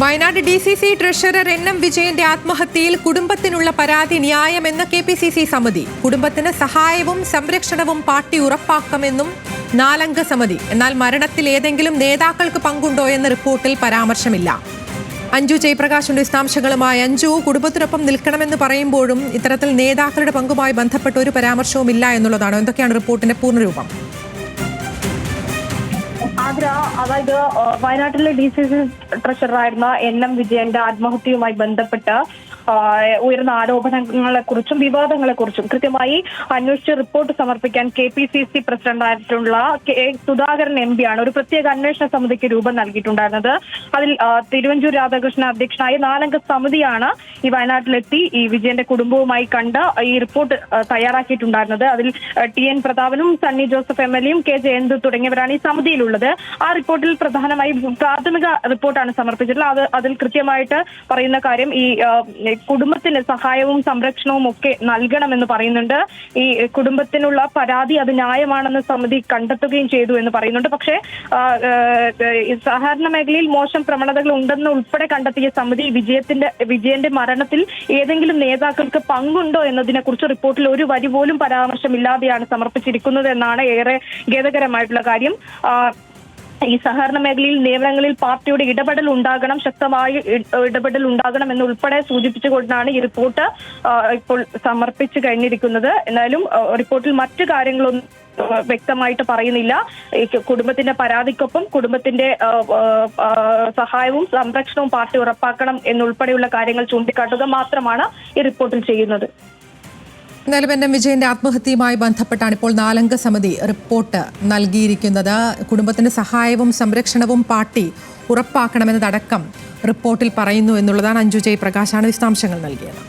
Wayanad D C C treasurer N M വിജയന്റെ ആത്മഹത്യയിൽ കുടുംബത്തിനുള്ള പരാതി ന്യായമെന്ന് കെ പി സി സി സമിതി. കുടുംബത്തിന് സഹായവും സംരക്ഷണവും പാർട്ടി ഉറപ്പാക്കുമെന്നും നാലംഗ സമിതി. എന്നാൽ മരണത്തിൽ ഏതെങ്കിലും നേതാക്കൾക്ക് പങ്കുണ്ടോ എന്ന റിപ്പോർട്ടിൽ പരാമർശമില്ല. അഞ്ജു ജയപ്രകാശിന്റെ വിശദാംശങ്ങളുമായി അഞ്ജു കുടുംബത്തിനൊപ്പം നിൽക്കണമെന്ന് പറയുമ്പോഴും ഇത്തരത്തിൽ നേതാക്കളുടെ പങ്കുമായി ബന്ധപ്പെട്ട ഒരു പരാമർശവും ഇല്ല എന്നുള്ളതാണ്. എന്തൊക്കെയാണ് റിപ്പോർട്ടിന്റെ പൂർണരൂപം ആഗ്ര അതായത് വയനാട്ടിലെ ഡി സി സി ട്രഷററായിരുന്ന എൻ എം വിജയന്റെ ആത്മഹത്യയുമായി ബന്ധപ്പെട്ട് ഉയർന്ന ആരോപണങ്ങളെ കുറിച്ചും വിവാദങ്ങളെ കുറിച്ചും കൃത്യമായി അന്വേഷിച്ച് റിപ്പോർട്ട് സമർപ്പിക്കാൻ കെ പി സി സി പ്രസിഡന്റായിട്ടുള്ള കെ സുധാകരൻ എം ആണ്. ഒരു പ്രത്യേക അന്വേഷണ സമിതിക്ക് രൂപം നൽകിയിട്ടുണ്ടായിരുന്നത്. അതിൽ തിരുവഞ്ചൂർ രാധാകൃഷ്ണൻ അധ്യക്ഷനായ നാലംഗ സമിതിയാണ് ഈ വയനാട്ടിലെത്തി ഈ വിജയന്റെ കുടുംബവുമായി കണ്ട് ഈ റിപ്പോർട്ട് തയ്യാറാക്കിയിട്ടുണ്ടായിരുന്നത്. അതിൽ ടി എൻ പ്രതാപനും സണ്ണി ജോസഫ് എം എൽ എയും കെ ജയന്ത് തുടങ്ങിയവരാണ് ഈ സമിതിയിലുള്ളത്. ആ റിപ്പോർട്ടിൽ പ്രധാനമായും പ്രാഥമിക റിപ്പോർട്ടാണ് സമർപ്പിച്ചിട്ടുള്ളത്. അത് അതിൽ കൃത്യമായിട്ട് പറയുന്ന കാര്യം ഈ കുടുംബത്തിന് സഹായവും സംരക്ഷണവും ഒക്കെ നൽകണമെന്ന് പറയുന്നുണ്ട്. ഈ കുടുംബത്തിനുള്ള പരാതി അത് ന്യായമാണെന്ന് സമിതി കണ്ടെത്തുകയും ചെയ്തു എന്ന് പറയുന്നുണ്ട്. പക്ഷേ സഹകരണ മേഖലയിൽ മോശം പ്രവണതകൾ ഉണ്ടെന്ന് ഉൾപ്പെടെ കണ്ടെത്തിയ സമിതി വിജയത്തിന്റെ വിജയന്റെ മരണത്തിൽ ഏതെങ്കിലും നേതാക്കൾക്ക് പങ്കുണ്ടോ എന്നതിനെ കുറിച്ച് റിപ്പോർട്ടിൽ ഒരു വരി പോലും പരാമർശമില്ലാതെയാണ് സമർപ്പിച്ചിരിക്കുന്നത് എന്നാണ് ഏറെ ഖേദകരമായിട്ടുള്ള കാര്യം. ഈ സഹകരണ മേഖലയിൽ നിയമനങ്ങളിൽ പാർട്ടിയുടെ ഇടപെടൽ ഉണ്ടാകണം ശക്തമായ ഇടപെടൽ ഉണ്ടാകണം എന്നുൾപ്പെടെ സൂചിപ്പിച്ചുകൊണ്ടാണ് ഈ റിപ്പോർട്ട് ഇപ്പോൾ സമർപ്പിച്ചു കഴിഞ്ഞിരിക്കുന്നത്. എന്നാലും റിപ്പോർട്ടിൽ മറ്റു കാര്യങ്ങളൊന്നും വ്യക്തമായിട്ട് പറയുന്നില്ല. കുടുംബത്തിന്റെ പരാതിക്കൊപ്പം കുടുംബത്തിന്റെ സഹായവും സംരക്ഷണവും പാർട്ടി ഉറപ്പാക്കണം എന്നുൾപ്പെടെയുള്ള കാര്യങ്ങൾ ചൂണ്ടിക്കാട്ടുക മാത്രമാണ് ഈ റിപ്പോർട്ടിൽ ചെയ്യുന്നത്. എന്തായാലും എൻ വിജയന്റെ ആത്മഹത്യയുമായി ബന്ധപ്പെട്ടാണ് ഇപ്പോൾ നാലംഗ സമിതി റിപ്പോർട്ട് നൽകിയിരിക്കുന്നത്. കുടുംബത്തിന്റെ സഹായവും സംരക്ഷണവും പാർട്ടി ഉറപ്പാക്കണമെന്നതടക്കം റിപ്പോർട്ടിൽ പറയുന്നു എന്നുള്ളതാണ് അഞ്ജു ജയ് പ്രകാശാണ് വിശദാംശങ്ങൾ നൽകിയത്.